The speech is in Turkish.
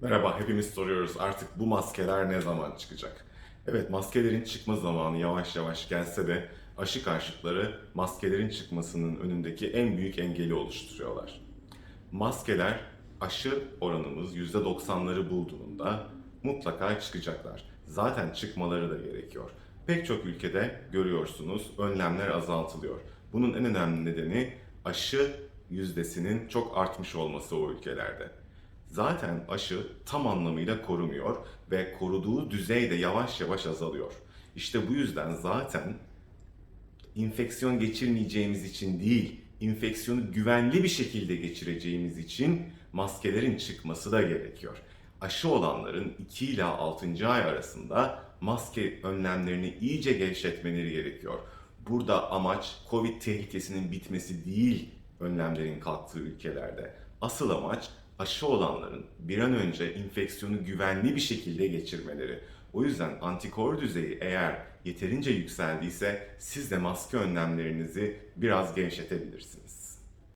Merhaba, hepimiz soruyoruz artık bu maskeler ne zaman çıkacak? Evet, maskelerin çıkma zamanı yavaş yavaş gelse de aşı karşıtları maskelerin çıkmasının önündeki en büyük engeli oluşturuyorlar. Maskeler aşı oranımız %90'ları bulduğunda mutlaka çıkacaklar. Zaten çıkmaları da gerekiyor. Pek çok ülkede görüyorsunuz önlemler azaltılıyor. Bunun en önemli nedeni aşı yüzdesinin çok artmış olması o ülkelerde. Zaten aşı tam anlamıyla korumuyor ve koruduğu düzey de yavaş yavaş azalıyor. İşte bu yüzden zaten infeksiyon geçirmeyeceğimiz için değil, infeksiyonu güvenli bir şekilde geçireceğimiz için maskelerin çıkması da gerekiyor. Aşı olanların 2 ila 6. ay arasında maske önlemlerini iyice gevşetmeleri gerekiyor. Burada amaç Covid tehlikesinin bitmesi değil önlemlerin kalktığı ülkelerde. Asıl amaç aşı olanların bir an önce infeksiyonu güvenli bir şekilde geçirmeleri. O yüzden antikor düzeyi eğer yeterince yükseldiyse siz de maske önlemlerinizi biraz gevşetebilirsiniz.